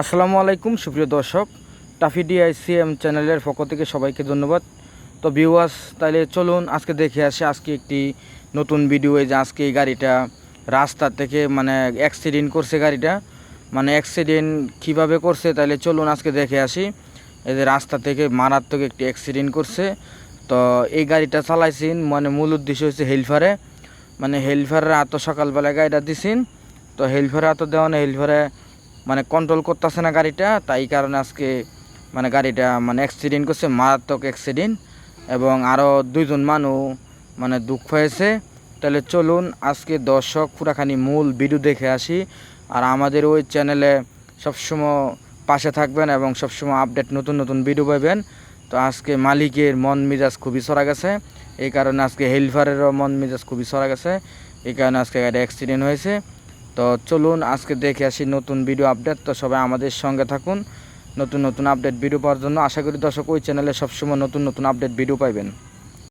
আসসালামু আলাইকুম, সুপ্রিয় দর্শক। টাফি ডিআইসিএম চ্যানেলের পক্ষ থেকে সবাইকে ধন্যবাদ। তো ভিউয়ার্স, তাইলে চলুন আজকে দেখে আসি, আজকে একটি নতুন ভিডিও যে আজকে এই গাড়িটা রাস্তা থেকে মানে অ্যাক্সিডেন্ট করছে গাড়িটা। মানে অ্যাক্সিডেন্ট কীভাবে করছে, তাইলে চলুন আজকে দেখে আসি। এই যে রাস্তা থেকে মারাত্মক একটি অ্যাক্সিডেন্ট করছে। তো এই গাড়িটা চালাইছেন মানে মূল উদ্দেশ্য হচ্ছে হেলফারে। মানে হেলফারে এত সকালবেলায় গাড়িটা দিছেন। তো হেলফারে এত দেওয়া না হেলফারে মানে কন্ট্রোল করতেছে না গাড়িটা, তাই কারণে আজকে মানে গাড়িটা মানে অ্যাক্সিডেন্ট করছে, মারাত্মক অ্যাক্সিডেন্ট এবং আরও দুইজন মানুষ মানে দুঃখ হয়েছে। তাহলে চলুন আজকে দর্শক পুরাখানি মূল ভিডিও দেখে আসি। আর আমাদের ওই চ্যানেলে সবসময় পাশে থাকবেন এবং সবসময় আপডেট নতুন নতুন ভিডিও পাবেন। তো আজকে মালিকের মন মেজাজ খুবই সরা গেছে। এই কারণে আজকে হেলফারেরও মন মেজাজ খুবই সরা গেছে। এই কারণে আজকে গাড়ি অ্যাক্সিডেন্ট হয়েছে। তো চলুন আজকে দেখে আসি নতুন ভিডিও আপডেট তো সবাই আমাদের সঙ্গে থাকুন। নতুন নতুন আপডেট ভিডিও পাওয়ার জন্য আশা করি দর্শক ওই চ্যানেলে সবসময় নতুন নতুন আপডেট ভিডিও পাইবেন।